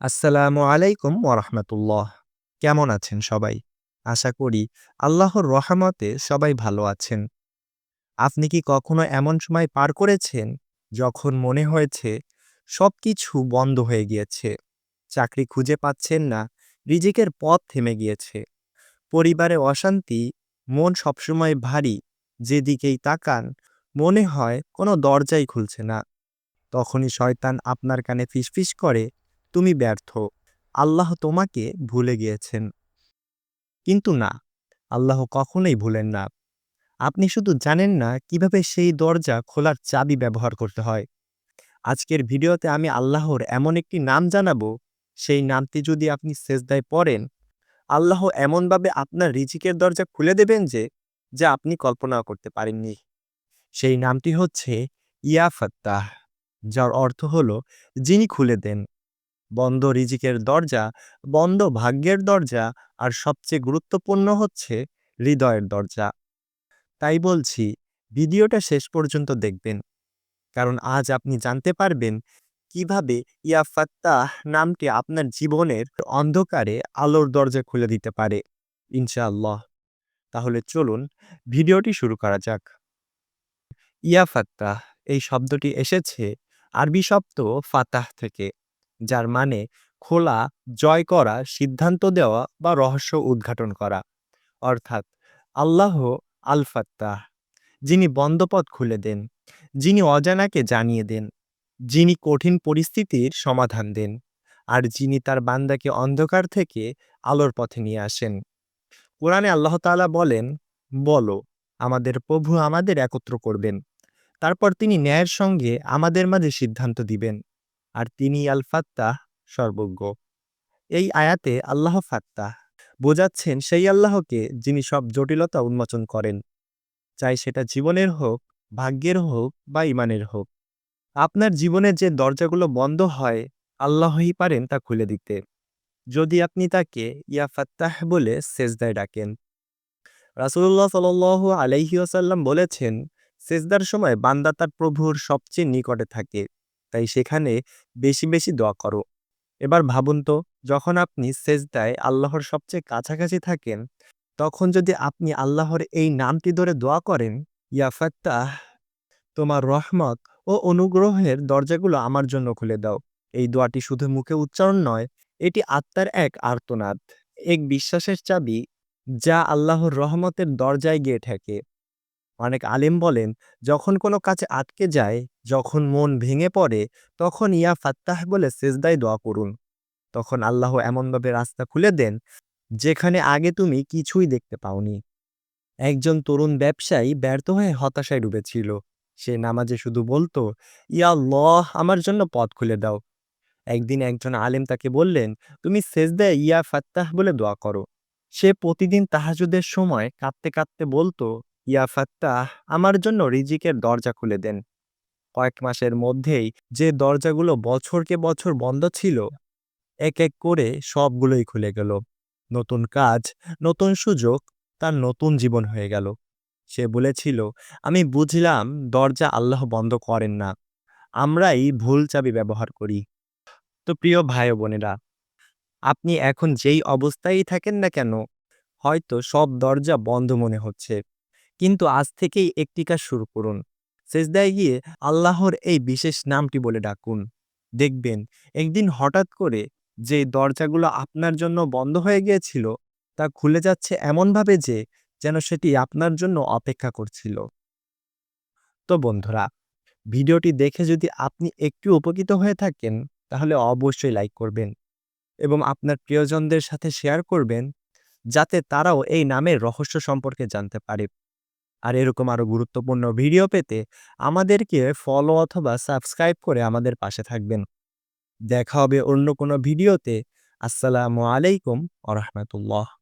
আসসালামু আলাইকুম ওরহমতুল্লাহ কেমন আছেন সবাই? আশা করি আল্লাহর রহমতে সবাই ভালো আছেন। আপনি কি কখনো এমন সময় পার করেছেন যখন মনে হয়েছে সব কিছু বন্ধ হয়ে গিয়েছে, চাকরি খুঁজে পাচ্ছেন না, রিজিকের পথ থেমে গিয়েছে? পরিবারে অশান্তি, মন সবসময় ভারী, যেদিকেই তাকান মনে হয় কোনো দরজাই খুলছে না। তখনই শয়তান আপনার কানে ফিসফিস করে তুমি ব্যর্থ। আল্লাহ তোমাকে ভুলে গিয়েছেন। কিন্তু না, আল্লাহ কখনোই ভুলেন না। আপনি শুধু জানেন না কীভাবে সেই দরজা খোলার চাবি ব্যবহার করতে হয়। আজকের ভিডিওতে আমি আল্লাহর এমন একটি নাম জানাব, সেই নামটি যদি আপনি সেজদায় পড়েন, আল্লাহ এমনভাবে আপনার রিজিকের দরজা খুলে দেবেন যে, যা আপনি কল্পনাও করতে পারেননি। সেই নামটি হচ্ছে ইয়া ফাত্তাহ যার অর্থ হল, যিনি খুলে দেন। বন্ধ রিজিকের দরজা, বন্ধ ভাগ্যের দরজা আর সবচেয়ে গুরুত্বপূর্ণ হচ্ছে হৃদয়ের দরজা। তাই বলছি, ভিডিওটা শেষ পর্যন্ত দেখবেন। কারণ আজ আপনি জানতে পারবেন কীভাবে ইয়া ফাত্তাহ নামটি আপনার জীবনের অন্ধকারে আলোর দরজা খুলে দিতে পারে, ইনশাআল্লাহ। তাহলে চলুন, ভিডিওটি শুরু করা যাক। ইয়া ফাত্তাহ, এই শব্দটি এসেছে আরবি শব্দ ফাতাহ থেকে। যার মানে খোলা, জয় করা, সিদ্ধান্ত দেওয়া বা রহস্য উদ্ঘাটন করা। অর্থাৎ আল্লাহ আল ফাত্তাহ যিনি বন্ধপথ খুলে দেন, যিনি অজানাকে জানিয়ে দেন, যিনি কঠিন পরিস্থিতির সমাধান দেন, আর যিনি তার বান্দাকে অন্ধকার থেকে আলোর পথে নিয়ে আসেন। কোরআনে আল্লাহ তাআলা বলেন, বলো, আমাদের প্রভু আমাদের একত্র করবেন। তারপর তিনি ন্যায়ের সঙ্গে আমাদের মাঝে সিদ্ধান্ত দিবেন। আর তিনি আল ফাত্তাহ সর্বজ্ঞ। এই আয়াতে আল্লাহ ফাত্তাহ বোঝাচ্ছেন সেই আল্লাহকে যিনি সব জটিলতা উন্মোচন করেন। চাই সেটা জীবনের হোক, ভাগ্যের হোক বা ইমানের হোক। আপনার জীবনের যে দরজাগুলো বন্ধ হয়, আল্লাহই পারেন তা খুলে দিতে। যদি আপনি তাকে ইয়া ফাত্তাহ বলে সেজদায় ডাকেন। রাসুল্লাহ সাল আলাইহিউসাল্লাম বলেছেন, সেজদার সময় বান্দা তার প্রভুর সবচেয়ে নিকটে থাকে। তাই সেখানে বেশি বেশি দোয়া করো। এবার ভাবুন তো, যখন আপনি সেজদায় আল্লাহর সবচেয়ে কাছাকাছি থাকেন, তখন যদি আপনি আল্লাহর এই নামটি ধরে দোয়া করেন, ইয়া ফাত্তাহ, তোমার রহমত ও অনুগ্রহের দরজাগুলো আমার জন্য খুলে দাও। এই দোয়াটি শুধু মুখে উচ্চারণ নয়, এটি আত্মার এক আর্তনাদ। এক বিশ্বাসের চাবি যা আল্লাহর রহমতের দরজায় গিয়ে ঠেকে। অনেক আলেম বলেন, যখন কোনো কাছে আটকে যায়, যখন মন ভেঙে পড়ে, তখন ইয়া ফাত্তাহ বলে সেজদায় দোয়া করুন। তখন আল্লাহ এমনভাবে রাস্তা খুলে দেন, যেখানে আগে তুমি কিছুই দেখতে পাওনি। একজন তরুণ ব্যবসায়ী ব্যর্থ হয়ে হতাশায় ডুবেছিল। সে নামাজে শুধু বলতো, ইয়া লহ আমার জন্য পথ খুলে দাও। একদিন একজন আলেম তাকে বললেন, তুমি সেজদায় ইয়া ফাত্তাহ বলে দোয়া করো। সে প্রতিদিন তাহাজুদের সময় কাঁদতে কাঁদতে বলতো ইয়া ফাত্তাহ আমার জন্য রিজিকের দরজা খুলে দেন। কয়েক মাসের মধ্যেই যে দরজাগুলো বছরকে বছর বন্ধ ছিল, এক এক করে সবগুলোই খুলে গেল। নতুন কাজ, নতুন সুযোগ, তার নতুন জীবন হয়ে গেল। সে বলেছিল, আমি বুঝলাম দরজা আল্লাহ বন্ধ করেন না। আমরাই ভুল চাবি ব্যবহার করি। তো প্রিয় ভাই বোনেরা আপনি এখন যেই অবস্থায় থাকেন না কেন, হয়তো সব দরজা বন্ধ মনে হচ্ছে। কিন্তু আজ থেকেই একটি কাজ শুরু করুন। সেজদায় গিয়ে আল্লাহর এই বিশেষ নামটি বলে ডাকুন। দেখবেন, একদিন হঠাৎ করে যে দরজাগুলো আপনার জন্য বন্ধ হয়ে গিয়েছিল, তা খুলে যাচ্ছে এমনভাবে যে, যেন সেটি আপনার জন্য অপেক্ষা করছিল। তো বন্ধুরা, ভিডিওটি দেখে যদি আপনি একটু উপকৃত হয়ে থাকেন, তাহলে অবশ্যই লাইক করবেন এবং আপনার প্রিয়জনদের সাথে শেয়ার করবেন, যাতে তারাও এই নামের রহস্য সম্পর্কে জানতে পারে। আর এরকম আরও গুরুত্বপূর্ণ ভিডিও পেতে আমাদেরকে ফলো অথবা সাবস্ক্রাইব করে আমাদের পাশে থাকবেন। দেখা হবে অন্য কোনো ভিডিওতে। আসসালামু আলাইকুম আ রহমতুল্লাহ।